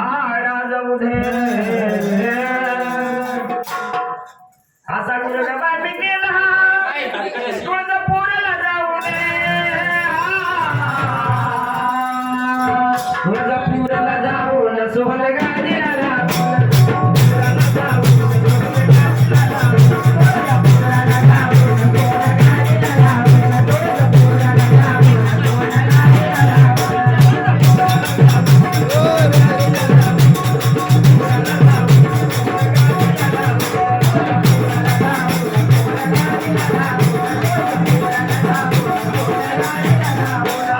आड़ा जब उधे आशा गुरु Now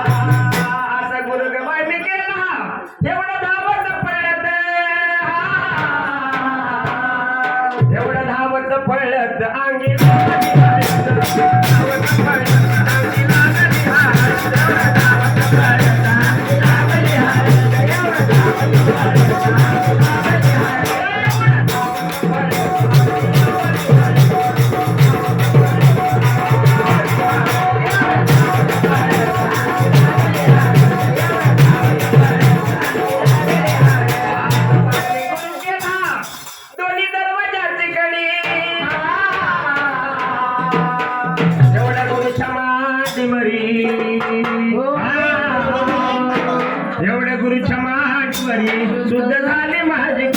गुरुच्या महाश्वरी शुद्ध झाले माझे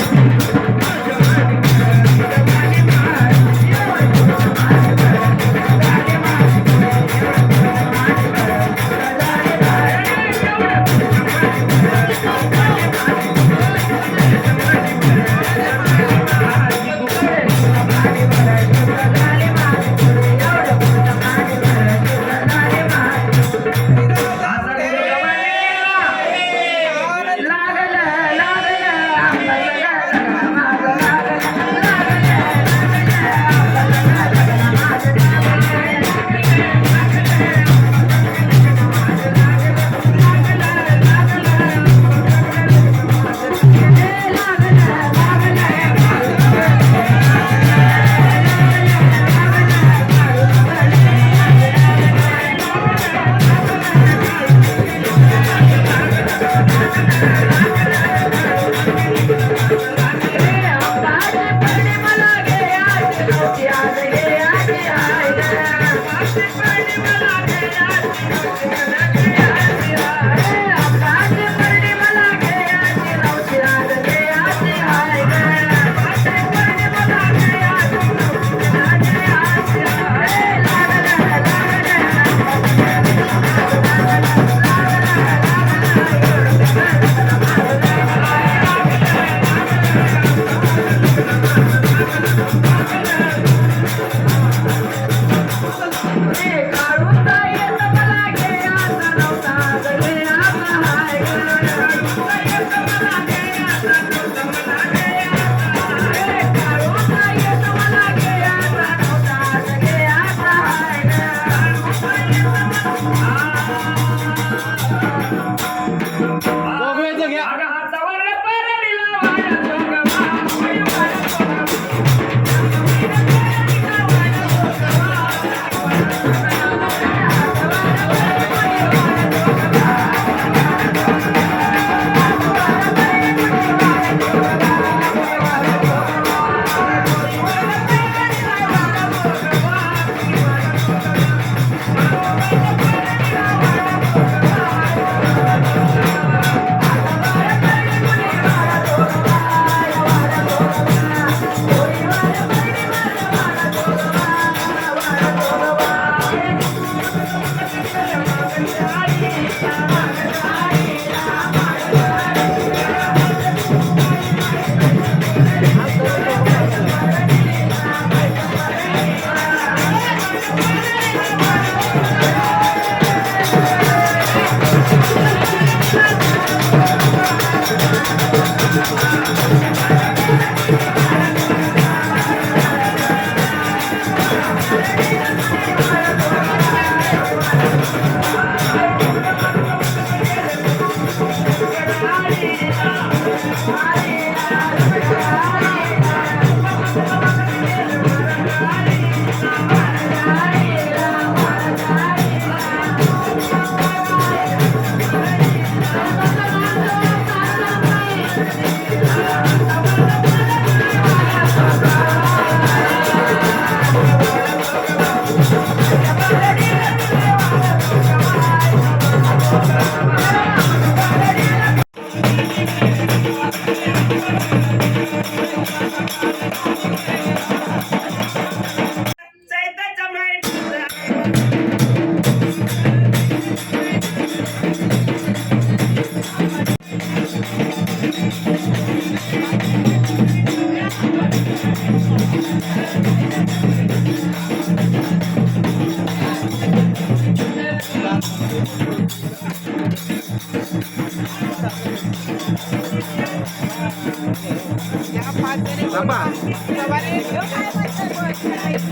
Sabar. त्या मांढरच्या काळीचं हिरवी साडी नेसुनी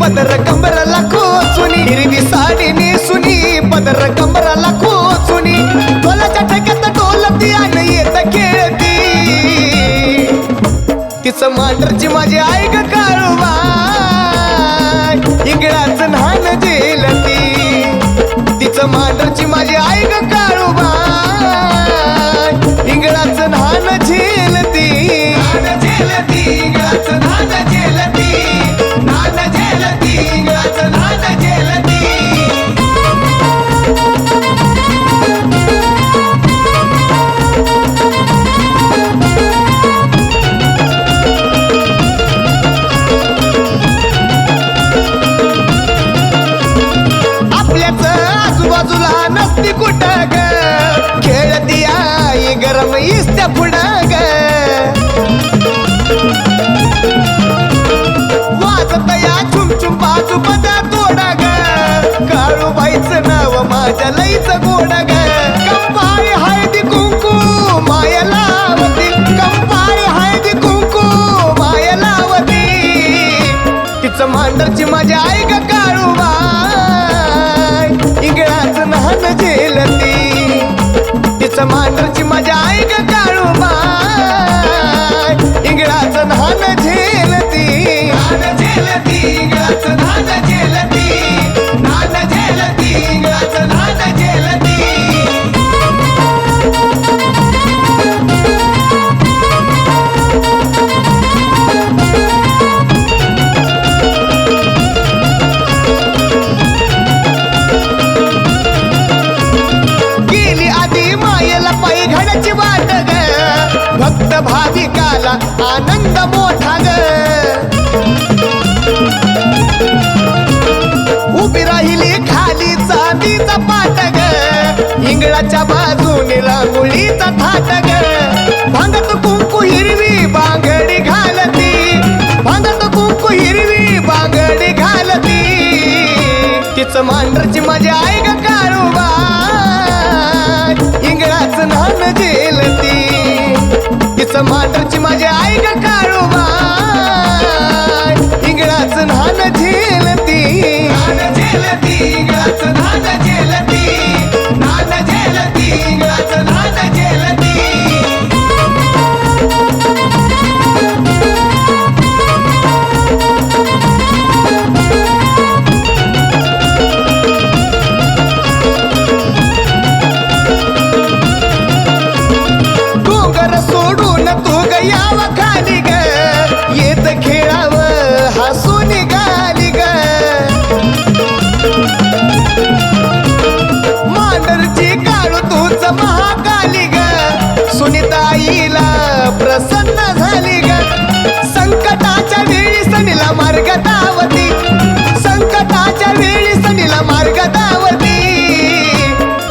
पदर कंबराला खोचुनी हिरवी साडी नेसुनी पदर तिचं मांडरची माझी आई ग काळूबा इंगळाच न्हान जेलती. तिचं मांडरची माझी आई ग काळूबा इंगळाच न्हान झेलती झेलती इकडाच न्हान झेल चुमचुम बाजू तोडा ग काळूबाईचं नाव माझ्या लईच गोड ग कंपाळी हळदी कुंकू माया लावती. कंपाळी हळदी कुंकू माया लावती. तिचं मांडरची माझ्या आई ग काळूबाई इंगळाच नहान झेलती. तिचं मांडरची भाविकाला आनंद मोठा ग उभी राहिली खाली चांदीचा पाट ग. इंगळाच्या बाजूने रांगोळीचा थाट ग. भांगत कुंकू हिरवी बांगडी घालती. भांगत कुंकू हिरवी बांगडी घालती. तिचं मांढरची माझी आई ग काळूबा. तिचं मांढरची माझी आई ग काळूबा इंगळाच धान झेलती. झेलती धान पावडरची काळू तूच महाकाली ग. सुनीताईला प्रसन्न झाली ग. संकटाच्या वेळी सनीला मार्ग दावती. संकटाच्या वेळी सनीला मार्ग दावती.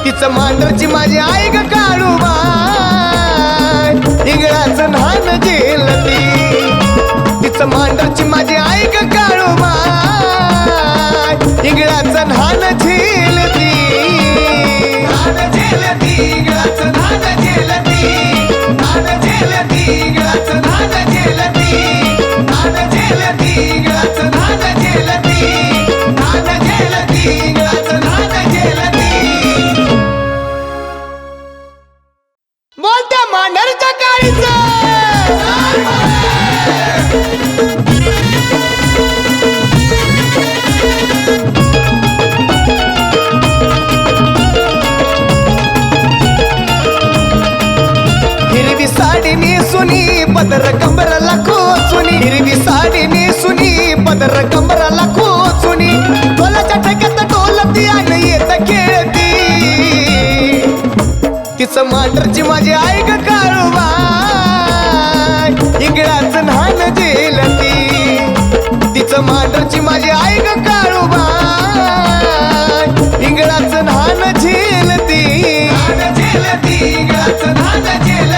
तिच मांडरची माझी आई ग काळू बाय इंगळाचं नान जेलती. तिच मांडरची माझी आई ग काळू धान पदर कंबराला खोचुनी. ढोलाच्या ठेक्यात ढोलती आणि येत खेळती. तिचं मांडरची माझी आई ग काळूबाई. इंगळाचं झेलती जेलती. तिचं मांडरची माझी आई ग काळूबाई. इंगळाचं न्हान झेलती झेलती इंगळाचं झेल